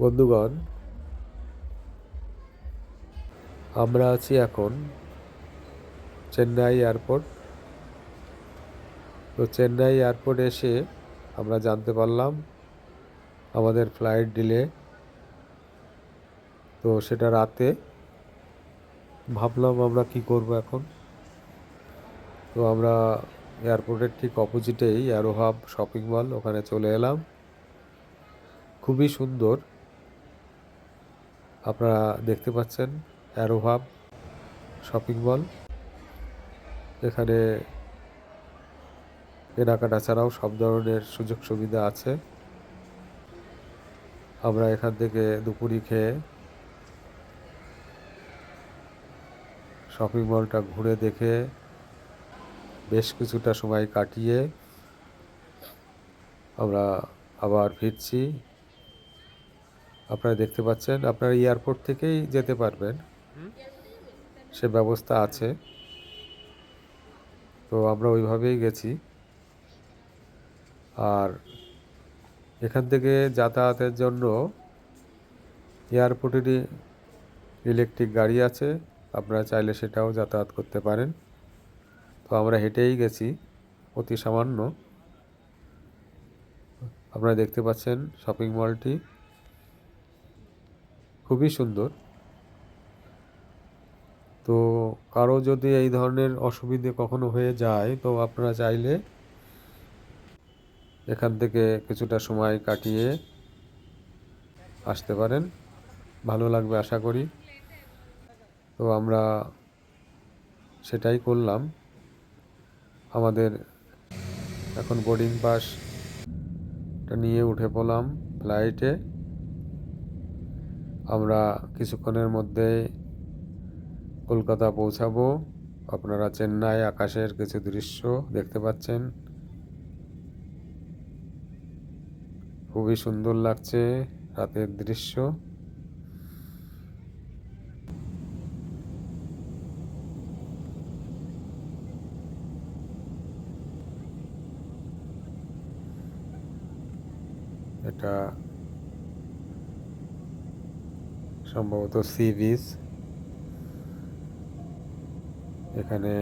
বন্ধুগণ, আমরা আছি এখন চেন্নাই এয়ারপোর্ট। তো চেন্নাই এয়ারপোর্ট এসে আমরা জানতে পারলাম আমাদের ফ্লাইট ডিলে। তো সেটা রাতে ভাবলাম আমরা কি করব এখন। তো আমরা এয়ারপোর্টের ঠিক অপোজিটেই অ্যারোহাব শপিং মল, ওখানে চলে এলাম। খুবই সুন্দর। আপনারা দেখতে পাচ্ছেন অ্যারোভাব শপিং মল। এখানে কেনাকাটা ছাড়াও সব ধরনের সুযোগ সুবিধা আছে। আমরা এখান থেকে দুপুরি খেয়ে শপিং মলটা ঘুরে দেখে বেশ কিছুটা সময় কাটিয়ে আমরা আবার ফিরছি। আপনারা দেখতে পাচ্ছেন, আপনারা এয়ারপোর্ট থেকেই যেতে পারবেন। সে ব্যবস্থা আছে। তো আমরা ওইভাবেই গেছি। আর এখান থেকে যাতায়াতের জন্য এয়ারপোর্টেরই ইলেকট্রিক গাড়ি আছে, আপনারা চাইলে সেটাও যাতায়াত করতে পারেন। তো আমরা হেঁটেই গেছি, অতি সামান্য। আপনারা দেখতে পাচ্ছেন, শপিং মলটি। খুবই সুন্দর। তো কারও যদি এই ধরনের অসুবিধে কখনো হয়ে যায়, তো আপনারা চাইলে এখান থেকে কিছুটা সময় কাটিয়ে আসতে পারেন। ভালো লাগবে আশা করি। তো আমরা সেটাই করলাম। আমাদের এখন বোর্ডিং পাসটা নিয়ে উঠে পড়লাম ফ্লাইটে আমরা কিছুক্ষণের মধ্যে কলকাতা পৌঁছাবো। আপনারা চেন্নাই আকাশের কিছু দৃশ্য দেখতে পাচ্ছেন। খুবই সুন্দর লাগছে রাতের দৃশ্য। এটা সম্ভবত সি বিচ এখানে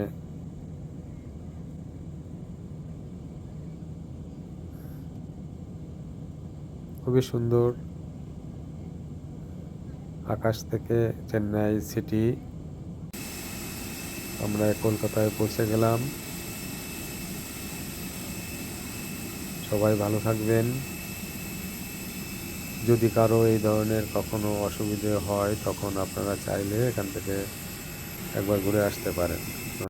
খুবই সুন্দর আকাশ থেকে চেন্নাই সিটি। আমরা কলকাতায় পৌঁছে গেলাম। সবাই ভালো থাকবেন। যদি কারও এই ধরনের কখনো অসুবিধে হয়, তখন আপনারা চাইলে এখান থেকে একবার ঘুরে আসতে পারেন।